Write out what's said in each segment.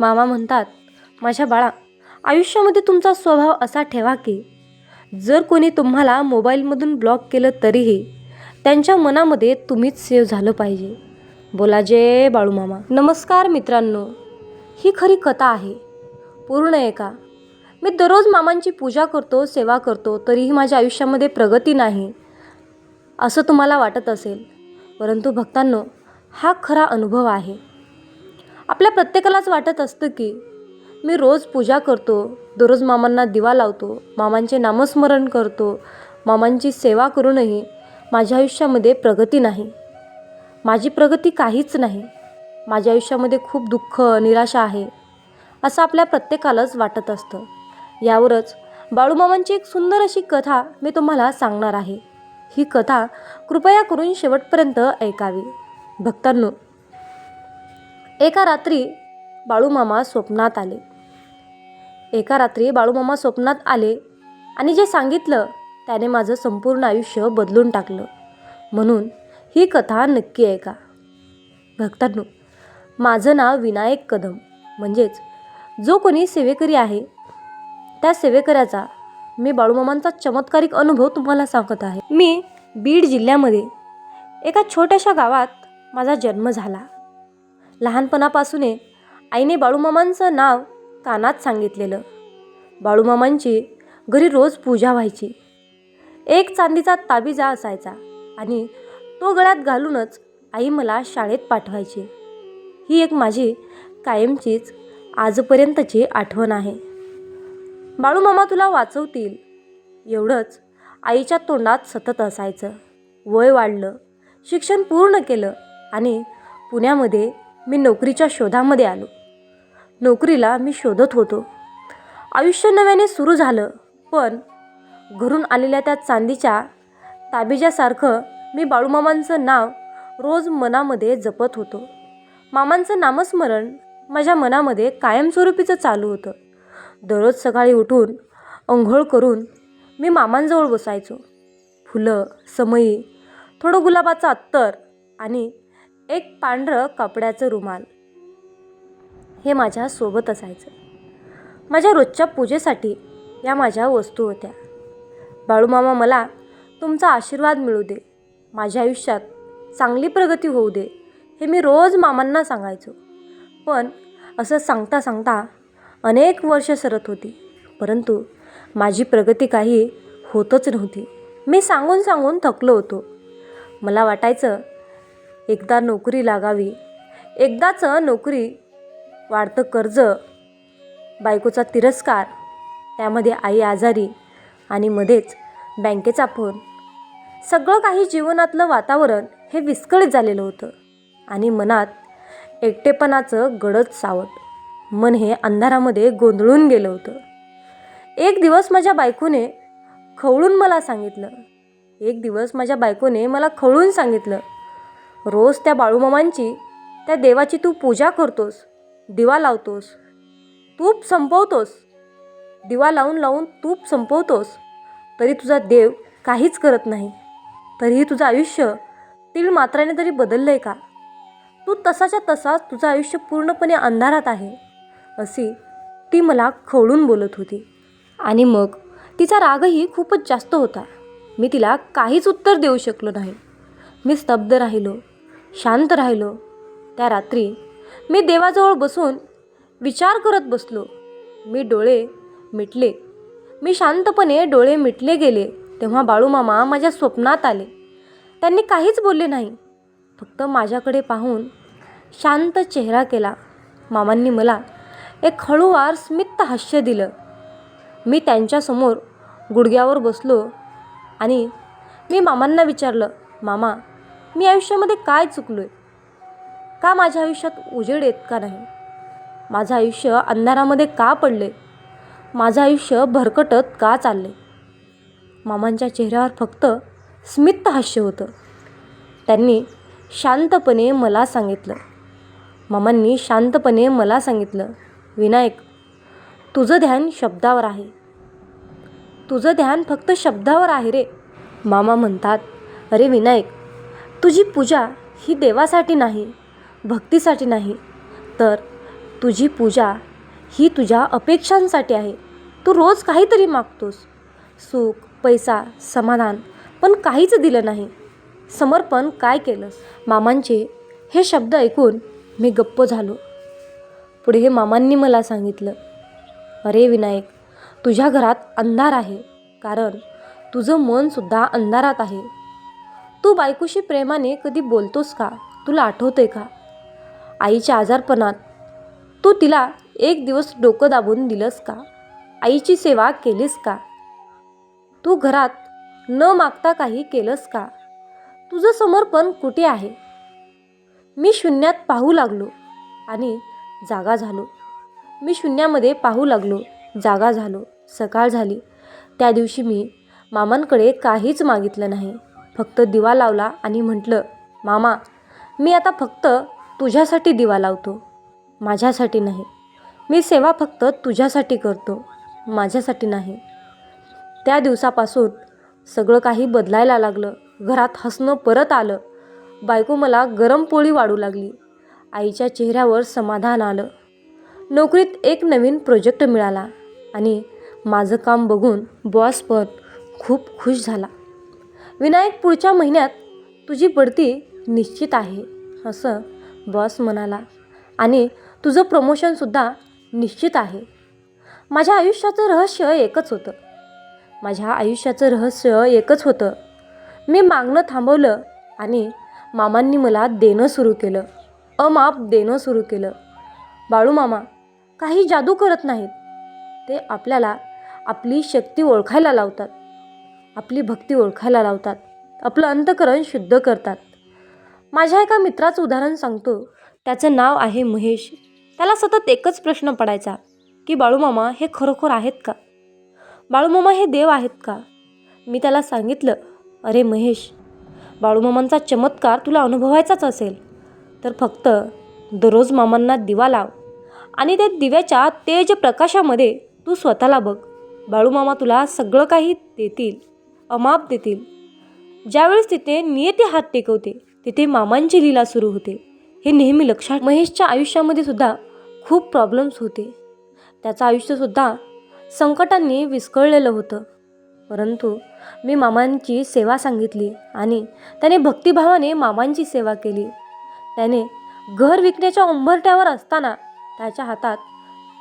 मामा म्हणतात माझ्या बाळा आयुष्यामध्ये तुमचा स्वभाव असा ठेवा की जर कोणी तुम्हाला मोबाईलमधून ब्लॉक केलं तरीही त्यांच्या मनामध्ये तुम्हीच सेव्ह झालं पाहिजे. बोला जे बाळू मामा. नमस्कार मित्रांनो ही खरी कथा आहे पूर्ण आहे का? मी दररोज मामांची पूजा करतो सेवा करतो तरीही माझ्या आयुष्यामध्ये प्रगती नाही असं तुम्हाला वाटत असेल. परंतु भक्तांनो हा खरा अनुभव आहे. आपल्या प्रत्येकालाच वाटत असतं की मी रोज पूजा करतो दररोज मामांना दिवा लावतो मामांचे नामस्मरण करतो मामांची सेवा करूनही माझ्या आयुष्यामध्ये प्रगती नाही. माझी प्रगती काहीच नाही. माझ्या आयुष्यामध्ये खूप दुःख निराशा आहे असं आपल्या प्रत्येकालाच वाटत असतं. यावरच बाळूमामांची एक सुंदर अशी कथा मी तुम्हाला सांगणार आहे. ही कथा कृपया करून शेवटपर्यंत ऐकावी. भक्तांनो एका रात्री बाळूमामा स्वप्नात आले. एका रात्री बाळूमामा स्वप्नात आले आणि जे सांगितलं त्याने माझं संपूर्ण आयुष्य बदलून टाकलं. म्हणून ही कथा नक्की ऐका. भक्तांनो माझं नाव विनायक कदम. म्हणजेच जो कोणी सेवेकरी आहे त्या सेवेकऱ्याचा मी बाळूमामांचा चमत्कारिक अनुभव तुम्हाला सांगत आहे. मी बीड जिल्ह्यामध्ये एका छोट्याशा गावात माझा जन्म झाला. लहानपणापासून आईने बाळूमामांचं नाव कानात सांगितलेलं. बाळूमामांची घरी रोज पूजा व्हायची. एक चांदीचा ताबीजा असायचा आणि तो गळ्यात घालूनच आई मला शाळेत पाठवायची. ही एक माझी कायमचीच आजपर्यंतची आठवण आहे. बाळूमामा तुला वाचवतील. एवढंच आईच्या तोंडात सतत असायचं. वय वाढलं शिक्षण पूर्ण केलं आणि पुण्यामध्ये मी नोकरीच्या शोधामध्ये आलो. नोकरीला मी शोधत होतो. आयुष्य नव्याने सुरू झालं पण घरून आलेल्या त्या चांदीच्या ताबीजासारखं मी बाळूमामांचं नाव रोज मनामध्ये जपत होतो. मामांचं नामस्मरण माझ्या मनामध्ये कायमस्वरूपीचं चालू होतं. दररोज सकाळी उठून अंघोळ करून मी मामांजवळ बसायचो. फुलं समई थोडं गुलाबाचं अत्तर आणि एक पांढरं कपड्याचं रुमाल. हे माझ्या सोबत असायचं. माझ्या रोजच्या पूजेसाठी या माझ्या वस्तू होत्या. बाळूमामा मला तुमचा आशीर्वाद मिळू दे. माझ्या आयुष्यात चांगली प्रगती होऊ दे हे मी रोज मामांना सांगायचो. पण असं सांगता सांगता अनेक वर्ष सरत होती. परंतु माझी प्रगती काही होतच नव्हती. मी सांगून सांगून थकलो होतो. मला वाटायचं एकदा नोकरी लागावी. एकदाचं नोकरी वाढतं कर्ज बायकोचा तिरस्कार त्यामध्ये आई आजारी आणि मध्येच बँकेचा फोन. सगळं काही जीवनातलं वातावरण हे विस्कळीत झालेलं होतं आणि मनात एकटेपणाचं गडद सावट मन हे अंधारामध्ये गोंधळून गेलं होतं. एक दिवस माझ्या बायकोने खवळून मला सांगितलं. एक दिवस माझ्या बायकोने मला खवळून सांगितलं. रोज त्या बाळूमामांची त्या देवाची तू पूजा करतोस दिवा लावतोस तूप संपवतोस. दिवा लावून लावून तूप संपवतोस. तरी तुझा देव काहीच करत नाही. तरीही तुझं आयुष्य तीळ मात्राने तरी बदललं आहे का? तू तसाच्या तसाच तुझं आयुष्य पूर्णपणे अंधारात आहे अशी ती मला खवळून बोलत होती. आणि मग तिचा रागही खूपच जास्त होता. मी तिला काहीच उत्तर देऊ शकलो नाही. मी स्तब्ध राहिलो. शांत राहिलो. त्या रात्री मी देवाजवळ बसून विचार करत बसलो. मी डोळे मिटले. मी शांतपणे डोळे मिटले गेले तेव्हा बाळूमामा माझ्या स्वप्नात आले. त्यांनी काहीच बोलले नाही. फक्त माझ्याकडे पाहून शांत चेहरा केला. मामांनी मला एक हळूवार स्मित हास्य दिलं. मी त्यांच्यासमोर गुडघ्यावर बसलो आणि मी मामांना विचारलं मामा मी आयुष्यामध्ये काय चुकलो आहे का माझ्या आयुष्यात उजेड येत का नाही? माझं आयुष्य अंधारामध्ये का पडले माझं आयुष्य भरकटत का चालले मामांच्या चेहऱ्यावर फक्त स्मित हास्य होतं. त्यांनी शांतपणे मला सांगितलं. मामांनी शांतपणे मला सांगितलं विनायक तुझं ध्यान शब्दावर आहे. तुझं ध्यान फक्त शब्दावर आहे रे. मामा म्हणतात अरे विनायक तुझी पूजा ही देवासाठी नाही भक्तीसाठी नाही. तर तुझी पूजा ही तुझ्या अपेक्षांसाठी आहे. तू रोज काहीतरी मागतोस. सुख पैसा समाधान पण काहीच दिलं नाही. समर्पण काय केलंस? मामांचे हे शब्द ऐकून मी गप्प झालो. पुढे मामांनी मला सांगितलं अरे विनायक तुझ्या घरात अंधार आहे. कारण तुझं मनसुद्धा अंधारात आहे. तू बायकोशी प्रेमाने कधी बोलतोस का? तुला आठवतंय का? आईच्या आजारपणात तू तिला एक दिवस डोकं दाबून दिलंस का? आईची सेवा केलीस का? तू घरात न मागता काही केलंस का? तुझं समर्पण कुठे आहे? मी शून्यात पाहू लागलो आणि जागा झालो. मी शून्यामध्ये पाहू लागलो जागा झालो सकाळ झाली. त्या दिवशी मी मामांकडे काहीच मागितलं नाही. फक्त दिवा लावला आणि म्हटलं मामा मी आता फक्त तुझ्यासाठी दिवा लावतो माझ्यासाठी नाही. मी सेवा फक्त तुझ्यासाठी करतो माझ्यासाठी नाही. त्या दिवसापासून सगळं काही बदलायला लागलं. घरात हसणं परत आलं. बायको मला गरम पोळी वाढू लागली. आईच्या चेहऱ्यावर समाधान आलं. नोकरीत एक नवीन प्रोजेक्ट मिळाला आणि माझं काम बघून बॉस पण खूप खुश झाला. विनायक पुढच्या महिन्यात तुझी बढती निश्चित आहे असं बॉस म्हणाला. आणि तुझं प्रमोशनसुद्धा निश्चित आहे. माझ्या आयुष्याचं रहस्य एकच होतं. माझ्या आयुष्याचं रहस्य एकच होतं. मी मागणं थांबवलं आणि मामांनी मला देणं सुरू केलं. अमाप देणं सुरू केलं. बाळू मामा काही जादू करत नाहीत. ते आपल्याला आपली शक्ती ओळखायला लावतात. आपली भक्ती ओळखायला लावतात. आपलं अंतकरण शुद्ध करतात. माझ्या एका मित्राचं उदाहरण सांगतो. त्याचं नाव आहे महेश. त्याला सतत एकच प्रश्न पडायचा की बाळूमामा हे खरोखर आहेत का? बाळूमामा हे देव आहेत का? मी त्याला सांगितलं अरे महेश बाळूमामांचा चमत्कार तुला अनुभवायचाच असेल. तर फक्त दररोज मामांना दिवा लाव आणि त्या दिव्याच्या तेज प्रकाशामध्ये तू स्वतःला बघ. बाळूमामा तुला सगळं काही देतील. अमाप देतील. ज्यावेळेस तिथे नियती हात टेकवते तिथे मामांची लीला सुरू होते. हे नेहमी लक्षात महेशच्या आयुष्यामध्ये सुद्धा खूप प्रॉब्लेम्स होते. त्याचं आयुष्यसुद्धा संकटांनी विस्कळलेलं होतं. परंतु मी मामांची सेवा सांगितली आणि त्याने भक्तिभावाने मामांची सेवा केली. त्याने घर विकण्याच्या उंबरट्यावर असताना त्याच्या हातात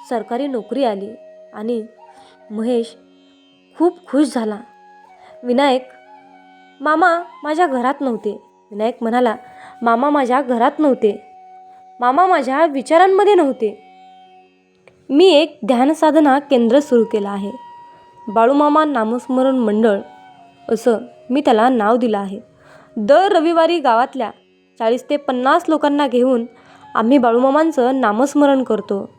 सरकारी नोकरी आली आणि महेश खूप खुश झाला. विनायक मामा माझ्या घरात नव्हते. विनायक म्हणाला मामा माझ्या घरात नव्हते. मामा माझ्या विचारांमध्ये नव्हते. मी एक ध्यानसाधना केंद्र सुरू केलं आहे. बाळूमामा नामस्मरण मंडळ असं मी त्याला नाव दिलं आहे. दर रविवारी गावातल्या चाळीस ते पन्नास लोकांना घेऊन आम्ही बाळूमामांचं नामस्मरण करतो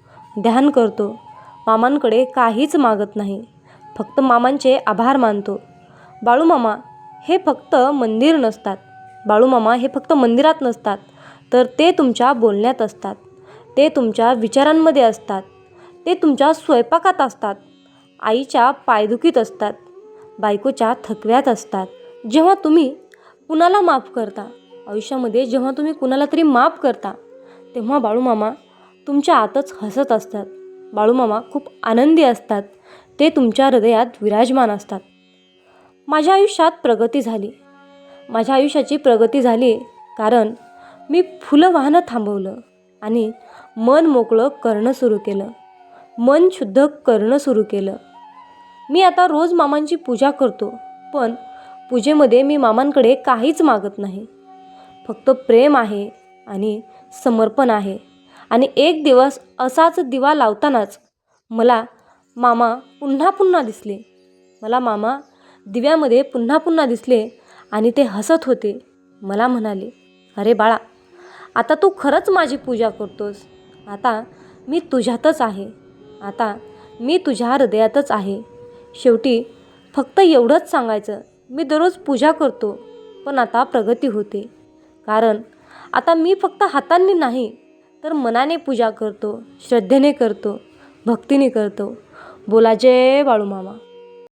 ध्यान करतो. मामांकडे काहीच मागत नाही. फक्त मामांचे आभार मानतो. बाळूमामा हे फक्त मंदिर नसतात. बाळूमामा हे फक्त मंदिरात नसतात. तर ते तुमच्या बोलण्यात असतात. ते तुमच्या विचारांमध्ये असतात. ते तुमच्या स्वयंपाकात असतात. आईच्या पायदुखीत असतात. बायकोच्या थकव्यात असतात. जेव्हा तुम्ही कुणाला माफ करता आयुष्यामध्ये जेव्हा तुम्ही कुणाला तरी माफ करता तेव्हा बाळूमामा तुमच्या आतच हसत असतात. बाळूमामा खूप आनंदी असतात. ते तुमच्या हृदयात विराजमान असतात. माझ्या आयुष्यात प्रगती झाली. माझ्या आयुष्याची प्रगती झाली कारण मी फुलं वाहनं थांबवलं आणि मन मोकळं करणं सुरू केलं. मन शुद्ध करणं सुरू केलं. मी आता रोज मामांची पूजा करतो पण पूजेमध्ये मी मामांकडे काहीच मागत नाही. फक्त प्रेम आहे आणि समर्पण आहे आणि एक दिवस असाच दिवा लावतानाच मला मामा पुन्हा पुन्हा दिसले. मला मामा दिव्यामध्ये पुन्हा पुन्हा दिसले आणि ते हसत होते. मला म्हणाले अरे बाळा आता तू खरंच माझी पूजा करतोस. आता मी तुझ्यातच आहे. आता मी तुझ्या हृदयातच आहे. शेवटी फक्त एवढंच सांगायचं मी दररोज पूजा करतो पण आता प्रगती होते. कारण आता मी फक्त हातांनी नाही तर मनाने पूजा करतो श्रद्धेने करतो भक्तीने करतो. बोला जय बाळूमामा.